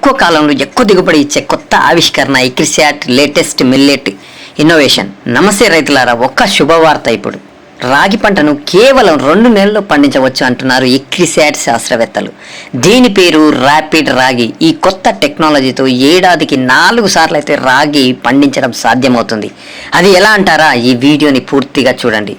తక్కువ కాలంలో ఎక్కువ దిగుబడి ఇచ్చే కొత్త ఆవిష్కరణ ఇక్రిసాట్ లేటెస్ట్ మిల్లెట్ ఇన్నోవేషన్. నమస్తే రైతులారా ఒక్క శుభవార్త ఇప్పుడు. రాగి పంటను కేవలం రెండు నెలల్లో పండించవచ్చు అంటున్నారు ఇక్రిసాట్ శాస్త్రవేత్తలు. దీని పేరు ర్యాపిడ్ రాగి. ఈ కొత్త టెక్నాలజీతో ఏడాదికి నాలుగు సార్లు అయితే రాగి పండించడం సాధ్యమవుతుంది. అది ఎలా అంటారా? ఈ వీడియోని పూర్తిగా చూడండి.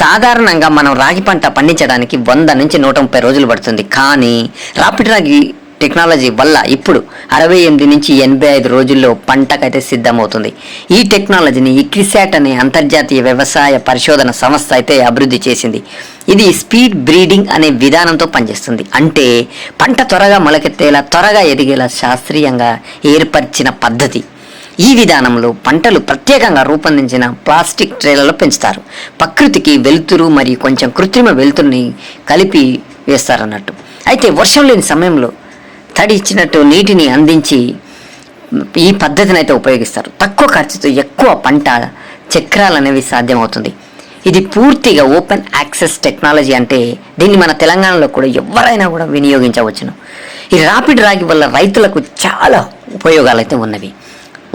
సాధారణంగా మనం రాగి పంట పండించడానికి వంద నుంచి నూట ముప్పై రోజులు పడుతుంది. కానీ రాపిడ్ రాగి టెక్నాలజీ వల్ల ఇప్పుడు అరవై ఎనిమిది నుంచి ఎనభై ఐదు రోజుల్లో పంటకైతే సిద్ధమవుతుంది. ఈ టెక్నాలజీని ఇక్రిసాట్ అనే అంతర్జాతీయ వ్యవసాయ పరిశోధన సంస్థ అయితే అభివృద్ధి చేసింది. ఇది స్పీడ్ బ్రీడింగ్ అనే విధానంతో పనిచేస్తుంది. అంటే పంట త్వరగా మొలకెత్తేలా త్వరగా ఎదిగేలా శాస్త్రీయంగా ఏర్పరిచిన పద్ధతి. ఈ విధానంలో పంటలు ప్రత్యేకంగా రూపొందించిన ప్లాస్టిక్ ట్రేలలో పెంచుతారు. ప్రకృతికి వెలుతురు మరియు కొంచెం కృత్రిమ వెలుతురుని కలిపి వేస్తారన్నట్టు. అయితే వర్షం లేని సమయంలో తడి ఇచ్చినట్టు నీటిని అందించి ఈ పద్ధతిని అయితే ఉపయోగిస్తారు. తక్కువ ఖర్చుతో ఎక్కువ పంట చక్రాలు అనేవి సాధ్యమవుతుంది. ఇది పూర్తిగా ఓపెన్ యాక్సెస్ టెక్నాలజీ అంటే దీన్ని మన తెలంగాణలో కూడా ఎవరైనా కూడా వినియోగించవచ్చును. ఈ రాపిడ్ రాగి వల్ల రైతులకు చాలా ఉపయోగాలు అయితే ఉన్నవి.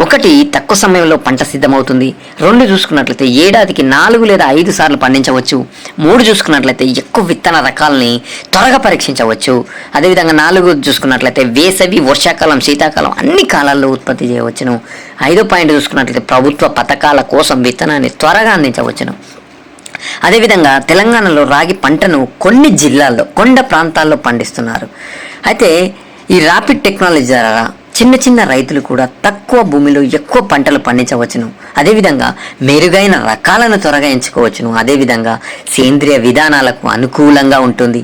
ఒకటి తక్కువ సమయంలో పంట సిద్ధమవుతుంది. రెండు చూసుకున్నట్లయితే ఏడాదికి నాలుగు లేదా ఐదు సార్లు పండించవచ్చు. మూడు చూసుకున్నట్లయితే ఎక్కువ విత్తన రకాలని త్వరగా పరీక్షించవచ్చు. అదేవిధంగా నాలుగు చూసుకున్నట్లయితే వేసవి వర్షాకాలం శీతాకాలం అన్ని కాలాల్లో ఉత్పత్తి చేయవచ్చును. ఐదో పాయింట్ చూసుకున్నట్లయితే ప్రభుత్వ పథకాల కోసం విత్తనాన్ని త్వరగా అందించవచ్చును. అదేవిధంగా తెలంగాణలో రాగి పంటను కొన్ని జిల్లాల్లో కొండ ప్రాంతాల్లో పండిస్తున్నారు. అయితే ఈ ర్యాపిడ్ టెక్నాలజీ ద్వారా చిన్న చిన్న రైతులు కూడా తక్కువ భూమిలో ఎక్కువ పంటలు పండించవచ్చును. అదేవిధంగా మెరుగైన రకాలను త్వరగా ఎంచుకోవచ్చును. అదేవిధంగా సేంద్రియ విధానాలకు అనుకూలంగా ఉంటుంది.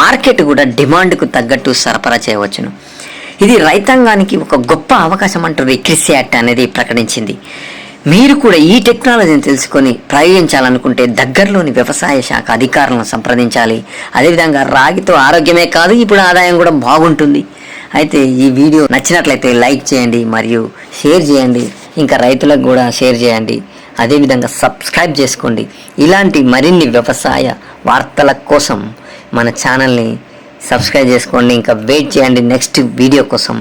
మార్కెట్ కూడా డిమాండ్కు తగ్గట్టు సరఫరా చేయవచ్చును. ఇది రైతాంగానికి ఒక గొప్ప అవకాశం అంటూ రిక్రిసి యాక్ట్ అనేది ప్రకటించింది. మీరు కూడా ఈ టెక్నాలజీని తెలుసుకొని ప్రయోగించాలనుకుంటే దగ్గరలోని వ్యవసాయ శాఖ అధికారులను సంప్రదించాలి. అదేవిధంగా రాగితో ఆరోగ్యమే కాదు ఇప్పుడు ఆదాయం కూడా బాగుంటుంది. అయితే ఈ వీడియో నచ్చినట్లయితే లైక్ చేయండి మరియు షేర్ చేయండి. ఇంకా రైతులకు కూడా షేర్ చేయండి. అదేవిధంగా సబ్స్క్రైబ్ చేసుకోండి. ఇలాంటి మరిన్ని వ్యవసాయ వార్తల కోసం మన ఛానల్ని సబ్స్క్రైబ్ చేసుకోండి. ఇంకా వెయిట్ చేయండి నెక్స్ట్ వీడియో కోసం.